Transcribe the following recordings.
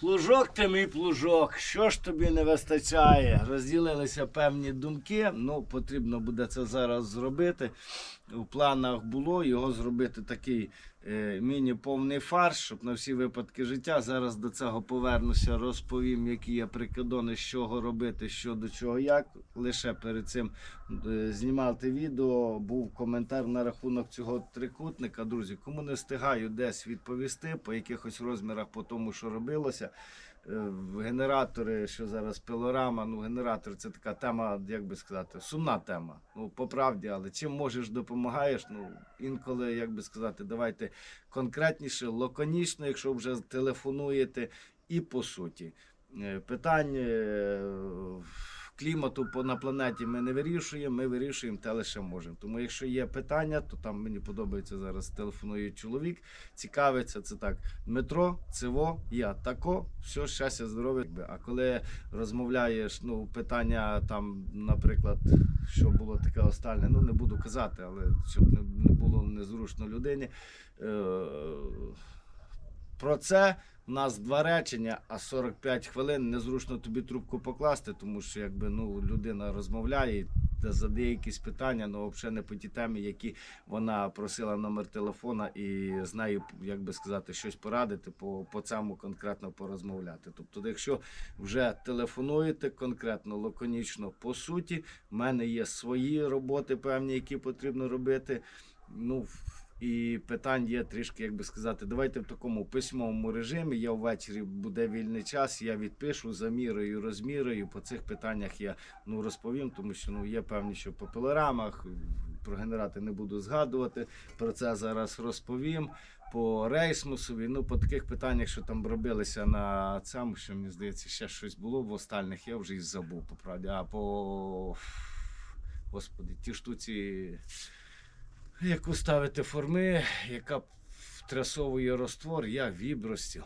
Плужок ти мій плужок, що ж тобі не вистачає? Розділилися певні думки. Ну, потрібно буде це зараз зробити. У планах було його зробити такий міні-повний фарш, щоб на всі випадки життя. Зараз до цього повернуся, розповім, які є прикидони, з чого робити, що до чого, як. Лише перед цим е, знімати відео. Був коментар на рахунок цього трикутника. Друзі, кому не встигаю десь відповісти по якихось розмірах по тому, що робилося. Е, Генератори, що зараз пилорама, ну генератор це така тема, як би сказати, сумна тема. Ну, по правді, але чим можеш допомагаєш, ну інколи, як би сказати, давайте конкретніше, лаконічно, якщо вже телефонуєте, і по суті. Е, Питань е, клімату на планеті ми не вирішуємо, ми вирішуємо те лише можемо. Тому якщо є питання, то там мені подобається зараз телефонує чоловік, цікавиться це так. Дмитро, Циво, я тако, все, щастя, здоров'я. А коли розмовляєш, ну питання там, наприклад, що було таке останнє, ну не буду казати, але щоб не було незручно людині. Е, про це у нас два речення, а 45 хвилин незручно тобі трубку покласти, тому що якби ну людина розмовляє. Та задає якісь питання, ну взагалі не по ті темі, які вона просила номер телефона і з нею, як би сказати, щось порадити, по, по цьому конкретно порозмовляти. Тобто, якщо вже телефонуєте конкретно, лаконічно, по суті, в мене є свої роботи певні, які потрібно робити. Ну, і питань є трішки, як би сказати, давайте в такому письмовому режимі. Я ввечері буде вільний час, я відпишу, замірою, розмірою. По цих питаннях я ну, розповім, тому що ну, є певні, що по пилорамах, про генерати не буду згадувати. Про це зараз розповім. По рейсмусові, ну по таких питаннях, що там робилися на цьому, що мені здається, ще щось було в остальних, я вже і забув по правді. А по господи, ті штуці яку ставити форми, яка втрясовує роствор, я вібростіл.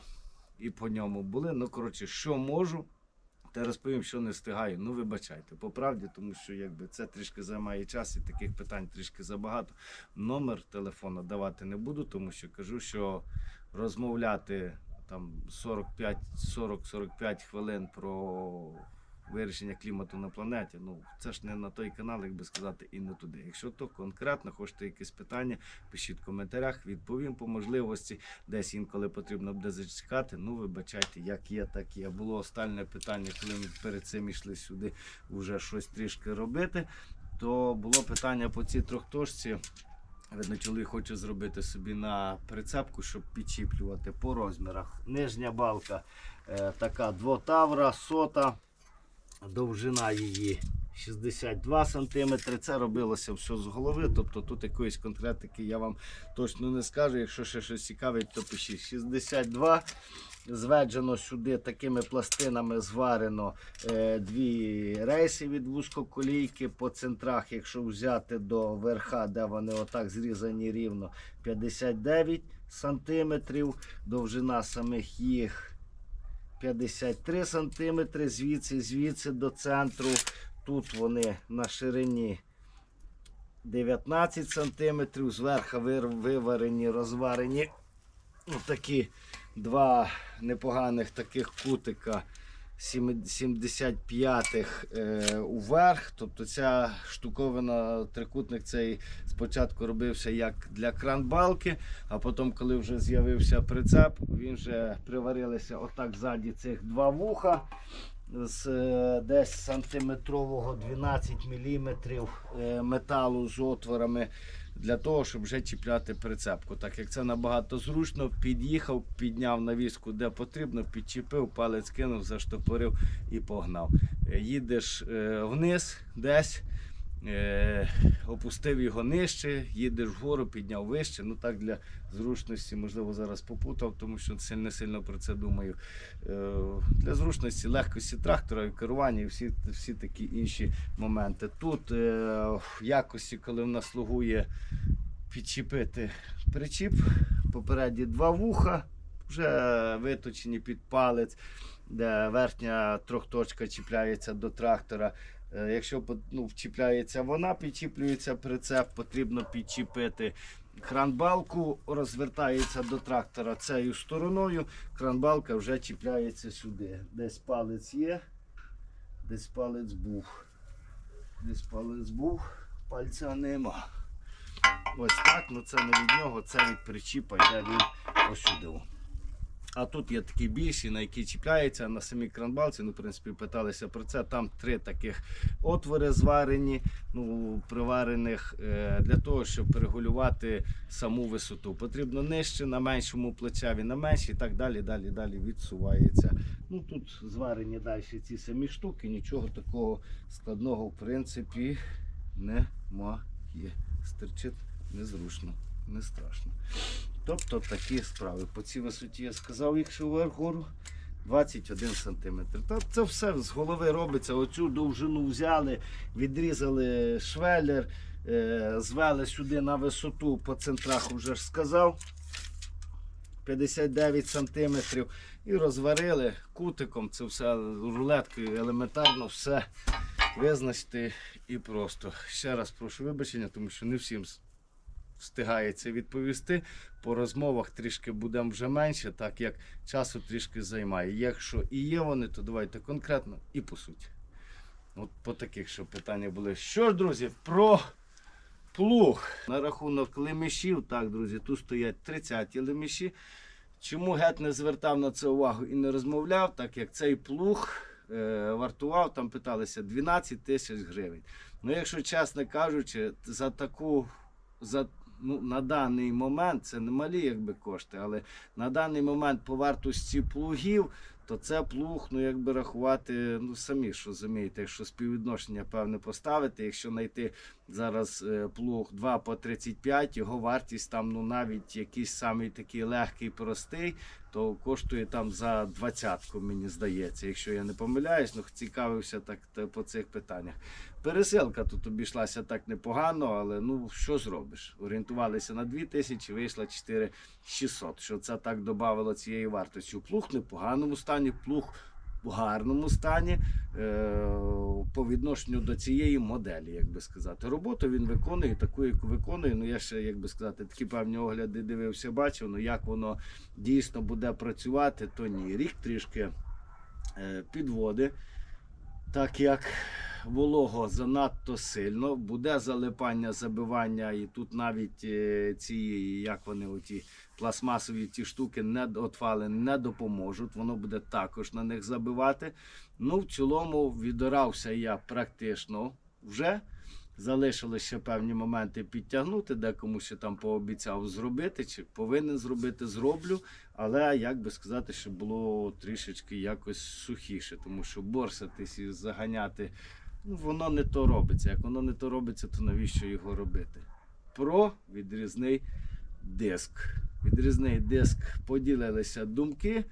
І по ньому були. Ну, коротше, що можу, та розповім, що не встигаю. Ну, вибачайте, по правді, тому що якби це трішки займає час і таких питань трішки забагато. Номер телефону давати не буду, тому що кажу, що розмовляти там 45-40-45 хвилин про вирішення клімату на планеті. Ну це ж не на той канал, як би сказати, і не туди. Якщо то конкретно хочете якісь питання, пишіть в коментарях, відповім по можливості. Десь інколи потрібно буде зачекати. Ну вибачайте, як є, так є. Було останнє питання, коли ми перед цим йшли сюди вже щось трішки робити. То було питання по цій трьохточці. Видно, чоловік хоче зробити собі на прицепку, щоб підчіплювати по розмірах. Нижня балка е, така двотавра, сота, довжина її 62 см. Це робилося все з голови. Тобто тут якоїсь конкретики я вам точно не скажу. Якщо ще щось цікавить, то пишіть 62. Зведжено сюди такими пластинами зварено е, дві рейси від вузькоколійки по центрах, якщо взяти до верха, де вони отак зрізані рівно 59 сантиметрів. Довжина самих їх 53 сантиметри. Звідси, звідси до центру. Тут вони на ширині 19 сантиметрів. Зверху виварені, розварені отакі два непоганих таких кутика 75-х е, уверх. Тобто ця штуковина, трикутник цей спочатку робився як для кранбалки, а потім, коли вже з'явився прицеп, він вже приварилися отак ззаді цих два вуха. З е, десь сантиметрового 12 мм металу з отворами для того, щоб вже чіпляти прицепку. Так як це набагато зручно, під'їхав, підняв навіску де потрібно, підчепив, палець кинув, заштопорив і погнав. Е, Їдеш е, вниз десь. Е, опустив його нижче, їдеш вгору, підняв вище. Ну так для зручності, можливо, зараз попутав, тому що сильно сильно про це думаю. Е, для зручності, легкості трактора, керування і всі, всі такі інші моменти. Тут е, в якості, коли в нас слугує підчепити причіп, попереді два вуха, вже виточені під палець, де верхня трьохточка чіпляється до трактора. Е, Якщо ну, вчіпляється вона, підчіплюється прицеп, потрібно підчіпити Кранбалку розвертається до трактора цією стороною, кранбалка вже чіпляється сюди. Десь палець є, десь палець був. Десь палець був, пальця нема. Ось так, ну це не від нього, це від причіпа йде він ось сюди. А тут є такі більші, на які чіпляється на самій кранбалці. Ну, в принципі, питалися про це. Там три таких отвори зварені, ну, приварених е, для того, щоб регулювати саму висоту. Потрібно нижче, на меншому плечеві, на меншій, і так далі, далі, далі відсувається. Ну тут зварені далі ці самі штуки, нічого такого складного, в принципі, немає. Стерчить незручно, не страшно. Тобто такі справи. По цій висоті я сказав, якщо вверх гору 21 см. Та це все з голови робиться. Оцю довжину взяли, відрізали швелер, е, звели сюди на висоту по центрах, вже ж сказав. 59 см і розварили кутиком. Це все рулеткою елементарно все визначити і просто. Ще раз прошу вибачення, тому що не всім встигається відповісти. По розмовах трішки будемо вже менше, так як часу трішки займає. Якщо і є вони, то давайте конкретно і по суті. От по таких що питання були. Що ж, друзі, про плуг. На рахунок лемешів, так, друзі, тут стоять 30 лемеші. Чому гет не звертав на це увагу і не розмовляв, так як цей плуг е, вартував, там питалися 12 тисяч гривень. Ну, якщо чесно кажучи, за таку за, ну, на даний момент це не малі якби кошти, але на даний момент по вартості плугів, то це плуг, ну якби рахувати, ну самі ж розумієте, якщо співвідношення певне поставити, якщо знайти зараз е, плуг 2 по 35, його вартість там ну навіть якийсь самий такий легкий, простий, то коштує там за двадцятку, мені здається, якщо я не помиляюсь, ну цікавився так та- по цих питаннях. Пересилка тут обійшлася так непогано, але ну що зробиш? Орієнтувалися на 2 тисячі, вийшло 4600. Що це так додавало цієї вартості? Плуг в непоганому стані, плуг в гарному стані е, по відношенню до цієї моделі, як би сказати. Роботу він виконує, таку, яку виконує. Ну я ще, як би сказати, такі певні огляди дивився, бачив. Ну як воно дійсно буде працювати, то ні. Рік трішки е, підводи, так як волого занадто сильно, буде залипання, забивання, і тут навіть е, ці, як вони, оті пластмасові ті штуки не отвали не допоможуть. Воно буде також на них забивати. Ну, в цілому відорався я практично вже. Залишилось ще певні моменти підтягнути, декому ще там пообіцяв зробити, чи повинен зробити, зроблю. Але як би сказати, щоб було трішечки якось сухіше, тому що борсатись і заганяти, ну воно не то робиться. Як воно не то робиться, то навіщо його робити? Про відрізний диск. Відрізний диск поділилися думки.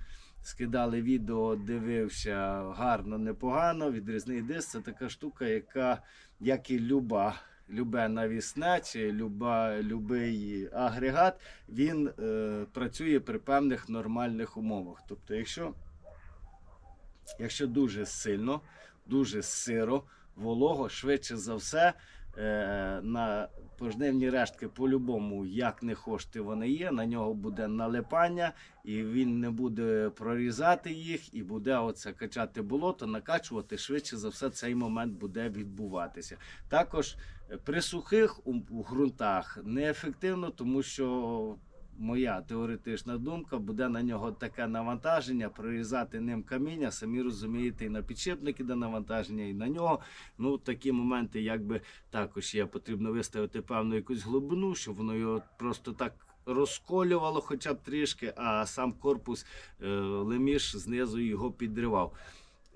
Скидали відео, дивився гарно, непогано. Відрізний диск це така штука, яка, як і люба, любе навісне чи люба, любий агрегат, він е, працює при певних нормальних умовах. Тобто, якщо, якщо дуже сильно, дуже сиро, волого, швидше за все, е, на пожнивні рештки по-любому, як не хочете, вони є, на нього буде налипання, і він не буде прорізати їх, і буде оце качати болото, накачувати швидше за все цей момент буде відбуватися. Також при сухих у ґрунтах неефективно, тому що. Моя теоретична думка буде на нього таке навантаження, прорізати ним каміння. Самі розумієте, і на підшипник іде навантаження, і на нього. Ну, такі моменти, якби також є, потрібно виставити певну якусь глибину, щоб воно його просто так розколювало хоча б трішки, а сам корпус е, леміш знизу його підривав.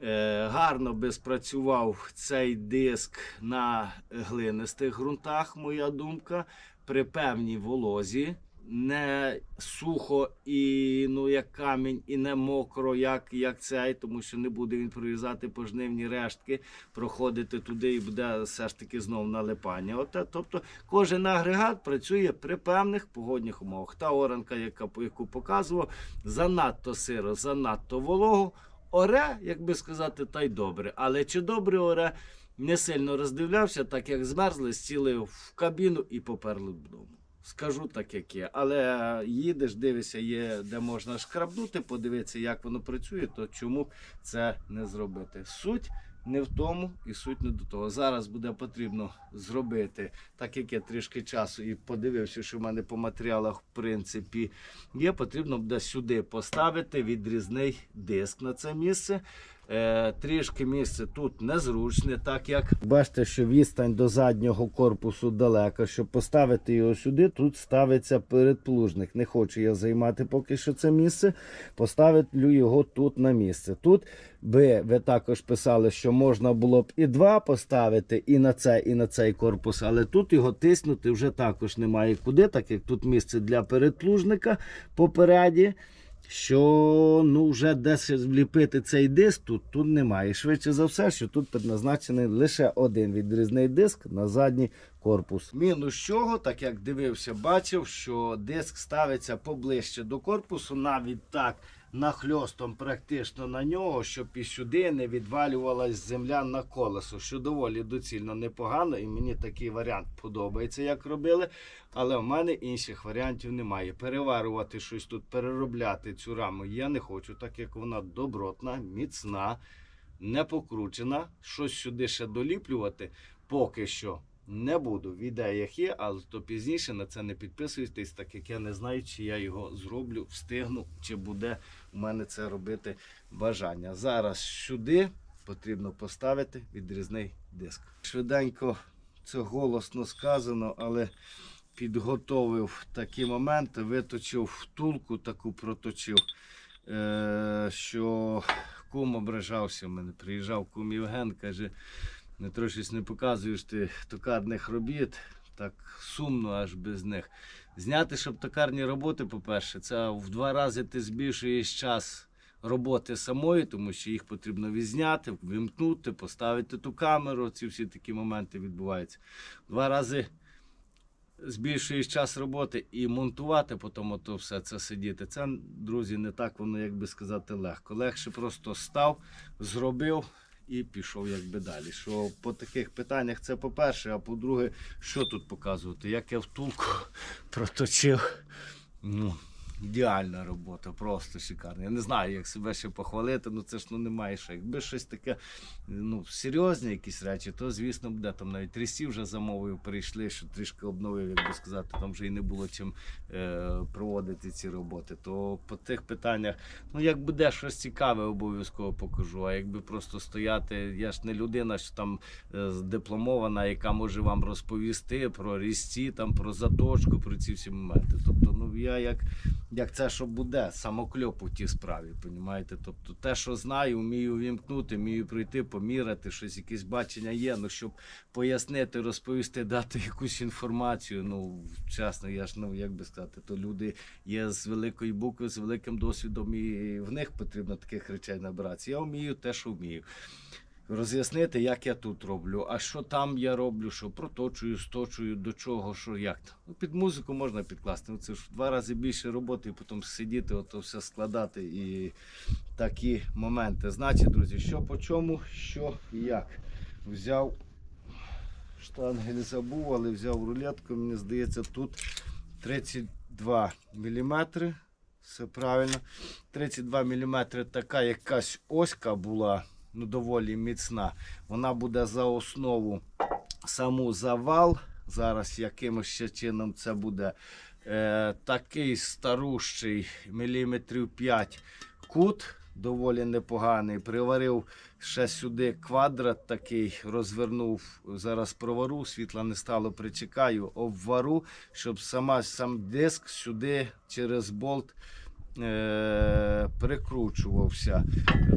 Е, гарно би спрацював цей диск на глинистих ґрунтах, моя думка, при певній волозі. Не сухо і ну як камінь, і не мокро, як, як цей, тому що не буде він прорізати пожнивні рештки, проходити туди і буде все ж таки знов налипання. Оте, тобто кожен агрегат працює при певних погодних умовах. Та оранка, яка яку показував, занадто сиро, занадто волого. Оре, як би сказати, та й добре. Але чи добре оре, не сильно роздивлявся, так як змерзли, сіли в кабіну і поперли додому. Скажу так, як є. Але їдеш, дивишся, є де можна шкрабнути, подивитися, як воно працює, то чому це не зробити? Суть не в тому і суть не до того. Зараз буде потрібно зробити, так як я трішки часу і подивився, що в мене по матеріалах, в принципі, є, потрібно буде сюди поставити відрізний диск на це місце. Е, трішки місце тут незручне, так як бачите, що відстань до заднього корпусу далека. Щоб поставити його сюди, тут ставиться передплужник. Не хочу я займати поки що це місце. Поставлю його тут на місце. Тут би ви також писали, що можна було б і два поставити, і на цей, і на цей корпус, але тут його тиснути вже також немає куди, так як тут місце для передплужника попереді що ну вже десь вліпити цей диск тут, тут немає. Швидше за все, що тут предназначений лише один відрізний диск на задній корпус. Мінус чого, так як дивився, бачив, що диск ставиться поближче до корпусу, навіть так нахльостом практично на нього, щоб і сюди не відвалювалась земля на колесо, що доволі доцільно непогано, і мені такий варіант подобається, як робили. Але в мене інших варіантів немає. Переварювати щось тут, переробляти цю раму я не хочу, так як вона добротна, міцна, не покручена. Щось сюди ще доліплювати поки що. Не буду. В ідеях є, але то пізніше на це не підписуйтесь, так як я не знаю, чи я його зроблю, встигну, чи буде у мене це робити бажання. Зараз сюди потрібно поставити відрізний диск. Швиденько це голосно сказано, але підготовив такі моменти, виточив втулку, таку проточив, е- що кум ображався в мене. Приїжджав кум Євген, каже. Не трошись не показуєш ти токарних робіт, так сумно аж без них. Зняти, щоб токарні роботи, по-перше, це в два рази ти збільшуєш час роботи самої, тому що їх потрібно відзняти, вимкнути, поставити ту камеру. Ці всі такі моменти відбуваються. Два рази збільшуєш час роботи і монтувати, потім ото все це сидіти. Це, друзі, не так воно, як би сказати, легко. Легше просто став, зробив і пішов якби далі. Що по таких питаннях це по-перше, а по-друге, що тут показувати? Як я втулку проточив. Ну, ідеальна робота, просто шикарна. Я не знаю, як себе ще похвалити, ну це ж ну немає що. Якби щось таке ну, серйозні якісь речі, то звісно буде там навіть трісі вже замовив, прийшли, що трішки обновив, як би сказати, там вже і не було чим е, проводити ці роботи. То по тих питаннях, ну як буде щось цікаве, обов'язково покажу. А якби просто стояти, я ж не людина, що там е, дипломована, яка може вам розповісти про різці, там про заточку, про ці всі моменти. Тобто, ну я як, як це що буде, самокльоп у тій справі, понімаєте? Тобто те, що знаю, вмію вімкнути, вмію пройти, поміряти, щось якесь бачення є. Ну щоб пояснити, розповісти, дати якусь інформацію. Ну чесно, я ж ну як би сказати, то люди є з великої букви, з великим досвідом, і в них потрібно таких речей набиратися. Я вмію те, що вмію. Роз'яснити, як я тут роблю, а що там я роблю, що проточую, сточую, до чого, що як. Ну, під музику можна підкласти. Ну, це ж в два рази більше роботи, і потім сидіти, ото все складати і такі моменти. Значить, друзі, що по чому, що і як. Взяв штангель забув, але взяв рулетку, мені здається, тут 32 мм. Все правильно. 32 мм така якась оська була, ну доволі міцна. Вона буде за основу саму завал. Зараз якимось ще чином це буде е, такий старущий міліметрів 5 кут, доволі непоганий. Приварив ще сюди квадрат такий, розвернув, зараз провару, світла не стало, причекаю, обвару, щоб сама сам диск сюди через болт е, прикручувався.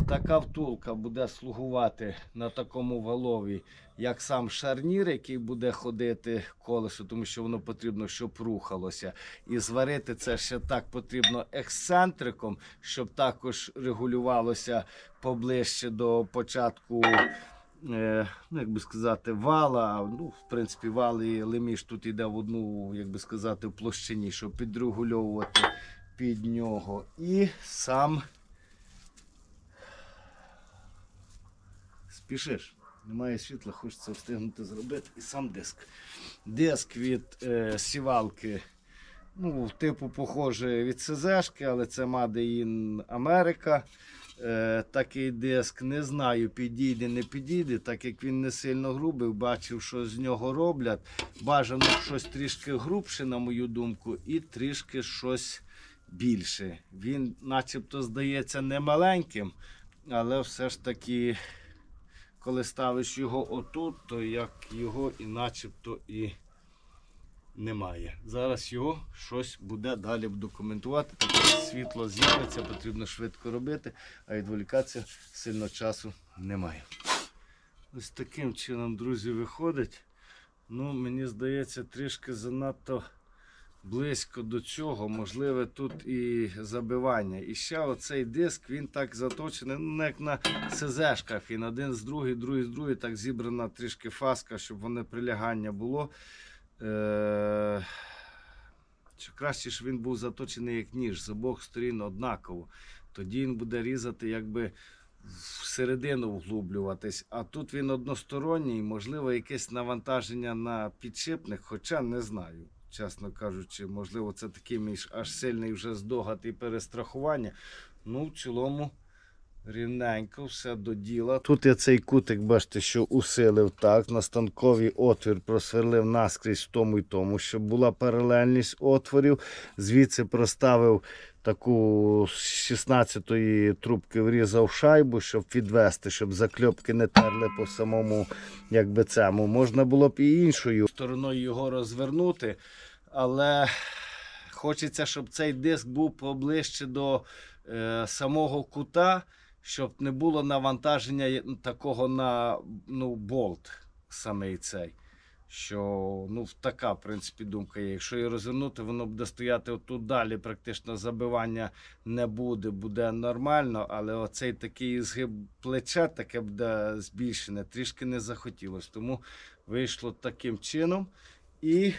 Така втулка буде слугувати на такому валові, як сам шарнір, який буде ходити колесо, тому що воно потрібно, щоб рухалося. І зварити це ще так потрібно ексцентриком, щоб також регулювалося поближче до початку. Е, ну, як би сказати, вала. Ну, в принципі, вал і леміш тут йде в одну, як би сказати, площині, щоб підрегульовувати під нього. І сам спішиш. Немає світла, хочеться встигнути зробити. І сам диск. Диск від е, сівалки Ну, типу, похоже від СЗшки, але це Made in America. Е, такий диск. Не знаю, підійде, не підійде, так як він не сильно грубий, бачив, що з нього роблять. Бажано щось трішки грубше, на мою думку, і трішки щось більше. Він, начебто, здається не маленьким, але все ж таки, коли ставиш його отут, то як його і начебто і немає. Зараз його щось буде далі документувати. Таке світло з'явиться, потрібно швидко робити, а відволікатися сильно часу немає. Ось таким чином, друзі, виходить. Ну, мені здається, трішки занадто близько до цього. Можливе тут і забивання. І ще оцей диск, він так заточений, ну, як на СЗшках. Він один з другий, другий з другий, так зібрана трішки фаска, щоб воно прилягання було. Е, Чи краще, щоб він був заточений як ніж з обох сторін однаково. Тоді він буде різати якби всередину вглублюватись. А тут він односторонній, можливо, якесь навантаження на підшипник, хоча не знаю. Чесно кажучи, можливо, це такий мій аж сильний вже здогад і перестрахування. Ну, в цілому, рівненько, все до діла. Тут я цей кутик, бачите, що усилив так. На станковий отвір просверлив наскрізь в тому і тому, щоб була паралельність отворів. Звідси проставив таку з 16-ї трубки врізав шайбу, щоб відвести, щоб закльопки не терли по самому якби цьому. Можна було б і іншою стороною його розвернути, але хочеться, щоб цей диск був поближче до е, самого кута, щоб не було навантаження такого на ну, болт самий цей. Що ну, така, в принципі, думка є. Якщо її розвернути, воно буде стояти отут далі, практично забивання не буде, буде нормально, але оцей такий згиб плеча таке буде збільшене, трішки не захотілося. Тому вийшло таким чином. І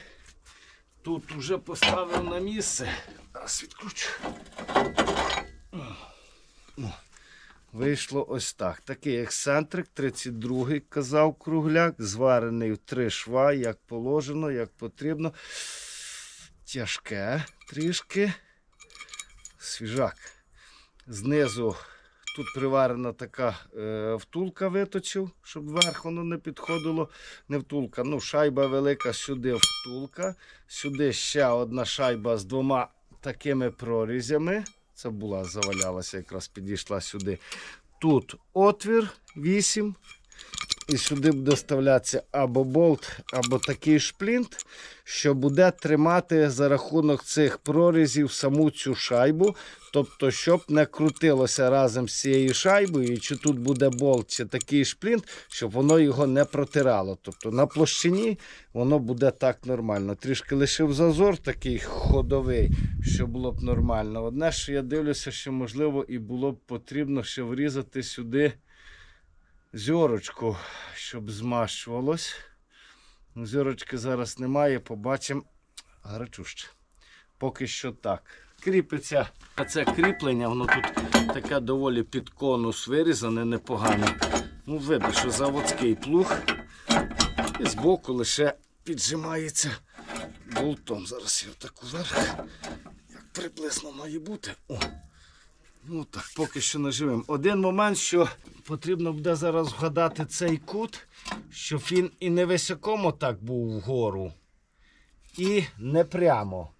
тут вже поставив на місце. Зараз відкручу. Вийшло ось так. Такий ексцентрик, 32-й, казав кругляк, зварений в три шва, як положено, як потрібно. Тяжке трішки. Свіжак. Знизу тут приварена така е, втулка виточив, щоб вверх воно не підходило. Не втулка. Ну, шайба велика, сюди втулка. Сюди ще одна шайба з двома такими прорізями. Це була, завалялася, якраз підійшла сюди. Тут отвір 8. І сюди буде вставлятися або болт, або такий шплінт, що буде тримати за рахунок цих прорізів саму цю шайбу. Тобто, щоб не крутилося разом з цією шайбою, і чи тут буде болт, чи такий шплінт, щоб воно його не протирало. Тобто на площині воно буде так нормально. Трішки лишив зазор такий ходовий, що було б нормально. Одне, що я дивлюся, що можливо і було б потрібно ще врізати сюди зьорочку, щоб змащувалось. Ну, Зьорочки зараз немає, побачимо гарачуще. Поки що так. Кріпиться це кріплення, воно тут таке доволі під конус вирізане, непогане. Ну, видно, що заводський плуг. І збоку лише піджимається болтом. Зараз я так уверх. Як приблизно має бути. О. Ну так, поки що наживемо. Один момент, що потрібно буде зараз вгадати цей кут, щоб він і не високому так був вгору, і не прямо.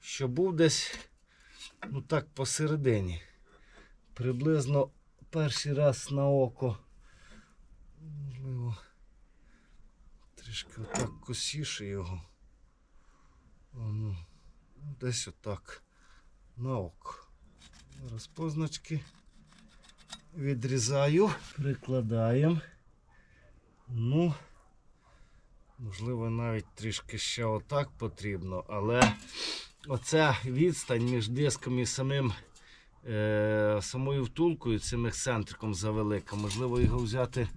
Що був десь ну так посередині. Приблизно перший раз на око. Можливо, трішки отак косіше його. Десь отак на око. Зараз позначки відрізаю, прикладаємо. Ну, можливо, навіть трішки ще отак потрібно, але оця відстань між диском і самим, е, самою втулкою, цим ексцентриком завелика. Можливо, його взяти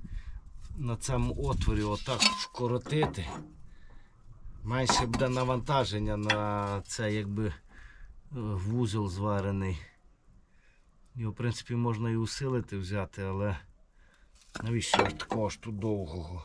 на цьому отворі, отак вкоротити. Менше буде навантаження на це якби е, вузол зварений. Його, в принципі, можна і усилити взяти, але навіщо ж такого ж тут довгого?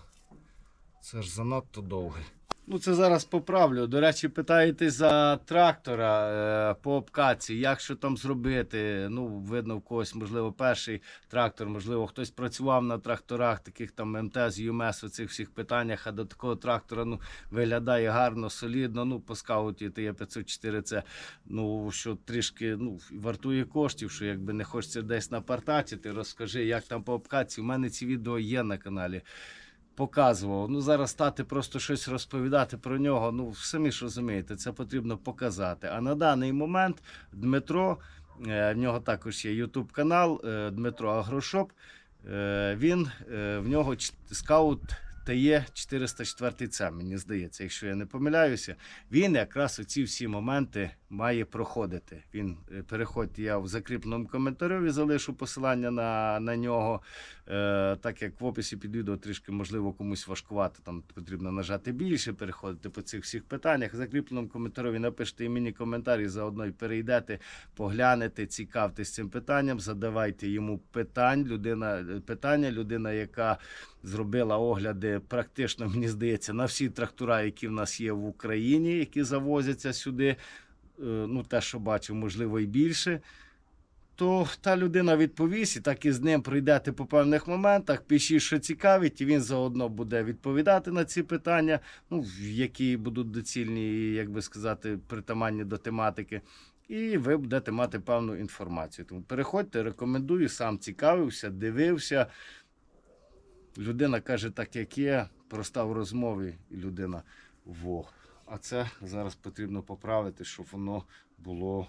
Це ж занадто довге. Ну, це зараз поправлю. До речі, питаєте за трактора е, по обкатці, як що там зробити. Ну, видно, в когось, можливо, перший трактор, можливо, хтось працював на тракторах, таких там МТЗ, ЮМС, у цих всіх питаннях, а до такого трактора ну, виглядає гарно, солідно. Ну, по скауті ТЕ 504 це ну, що трішки ну, вартує коштів, що якби не хочеться десь напартачити, розкажи, як там по обкатці. У мене ці відео є на каналі показував. Ну зараз стати просто щось розповідати про нього. Ну самі ж розумієте, це потрібно показати. А на даний момент Дмитро, е, в нього також є YouTube канал е, Дмитро Агрошоп. Е, Він в нього скаут ТЕ 404 це, мені здається, якщо я не помиляюся. Він якраз оці всі моменти має проходити. Він е, переходьте, я в закріпленому коментарі залишу посилання на, на нього. Е, так як в описі під відео трішки можливо комусь важкувати, там потрібно нажати більше, переходити по цих всіх питаннях. В закріпленому коментарі напишіть і мені коментарі, заодно й перейдете, поглянете, цікавтесь цим питанням, задавайте йому питань. Людина, питання, людина, яка зробила огляди, практично, мені здається, на всі трактора, які в нас є в Україні, які завозяться сюди. Е, Ну, те, що бачив, можливо, і більше то та людина відповість, і так і з ним пройдете по певних моментах, пишіть, що цікавить, і він заодно буде відповідати на ці питання, ну, які будуть доцільні, як би сказати, притаманні до тематики. І ви будете мати певну інформацію. Тому переходьте, рекомендую, сам цікавився, дивився. Людина каже так, як є, проста в розмові, і людина во. А це зараз потрібно поправити, щоб воно було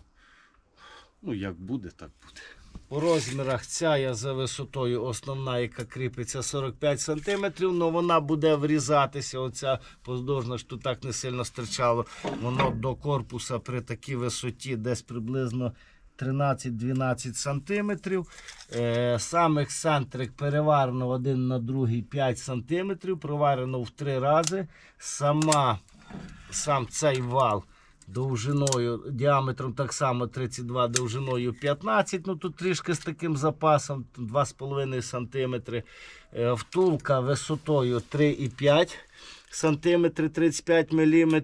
Ну, як буде, так буде. По розмірах ця я за висотою основна, яка кріпиться 45 см, але вона буде врізатися. Оця поздовжна тут так не сильно стирчало. Воно до корпуса при такій висоті десь приблизно 13-12 см. Е, сам ексцентрик переварено один на другий 5 см, проварено в три рази. Сама, сам цей вал довжиною, діаметром так само 32, довжиною 15, ну тут трішки з таким запасом 2,5 см. Е, Втулка висотою 3,5 см 35 мм.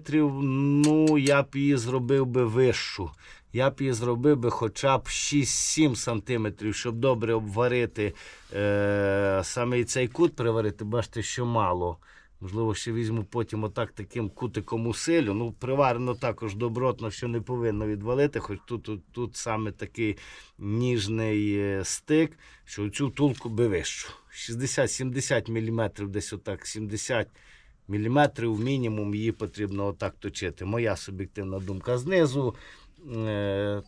Ну, я б її зробив би вищу. Я б її зробив би хоча б 6-7 см, щоб добре обварити е, саме цей кут приварити. Бачите, що мало. Можливо, ще візьму потім отак таким кутиком усилю. Ну, приварено також добротно, що не повинно відвалити, хоч тут, тут, тут саме такий ніжний е, стик, що цю втулку би вищу. 60-70 мм, десь отак 70 мм мінімум її потрібно отак точити. Моя суб'єктивна думка. Знизу. Е,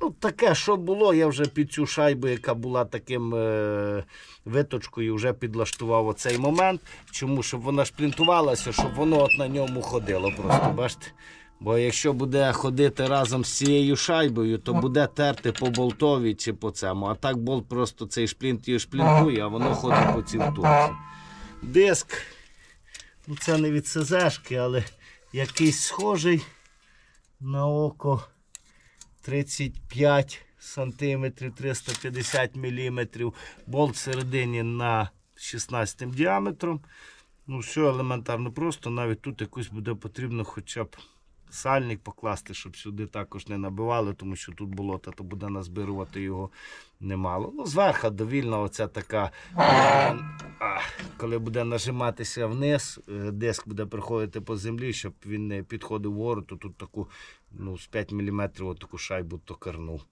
Ну, таке, що було, я вже під цю шайбу, яка була таким е, виточкою, вже підлаштував оцей момент. Чому? Щоб вона шплінтувалася, щоб воно от на ньому ходило. Просто бачите. Бо якщо буде ходити разом з цією шайбою, то буде терти по болтові чи по цьому. А так болт просто цей шплінт її шплінтує, а воно ходить по цій втулці. Диск. Ну, це не від СЗшки, але якийсь схожий на око. 35 сантиметрів, 350 міліметрів. Болт всередині на 16 діаметром. Ну, все елементарно просто. Навіть тут якусь буде потрібно хоча б сальник покласти, щоб сюди також не набивали, тому що тут болота, то буде назбирувати його немало. Ну, зверху довільна оця така, е, коли буде нажиматися вниз, е, диск буде проходити по землі, щоб він не підходив вгору, то тут таку ну, з 5 мм таку шайбу токарнув.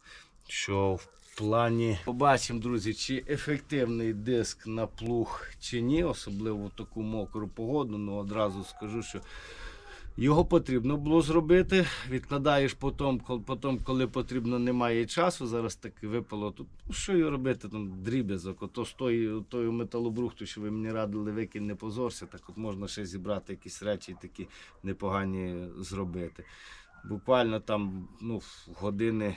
Що в плані побачимо, друзі, чи ефективний диск на плуг чи ні, особливо в таку мокру погоду. Ну одразу скажу, що його потрібно було зробити. Відкладаєш потім, потім, коли потрібно, немає часу. Зараз таки випало. Тут ну, що його робити? Там дріб'язок. Ото з тої, тою металобрухту, що ви мені радили, викинь, не позорся. Так от можна ще зібрати якісь речі такі непогані зробити. Буквально там ну, години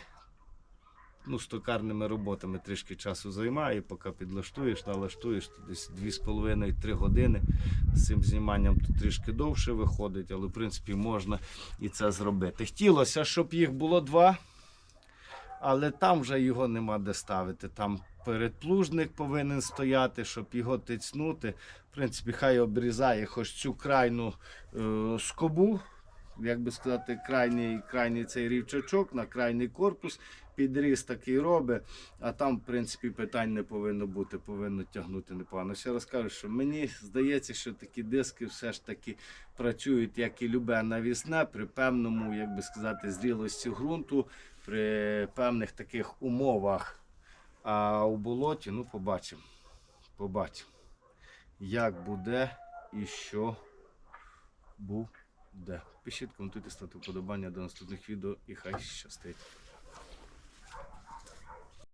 ну, з токарними роботами трішки часу займає, поки підлаштуєш, налаштуєш, то десь 2,5-3 години. З цим зніманням то трішки довше виходить, але в принципі можна і це зробити. Хотілося, щоб їх було два, але там вже його нема де ставити. Там передплужник повинен стояти, щоб його тицнути. В принципі, хай обрізає хоч цю крайну е, скобу, як би сказати, крайній, крайній цей рівчачок на крайній корпус. Підріз такий робить, а там, в принципі, питань не повинно бути, повинно тягнути непогано. Ще раз кажу, що мені здається, що такі диски все ж таки працюють, як і любе навісне, при певному, як би сказати, зрілості ґрунту, при певних таких умовах. А у болоті, ну, побачимо. Побачимо, як буде і що буде. Пишіть, коментуйте, ставте вподобання до наступних відео і хай щастить.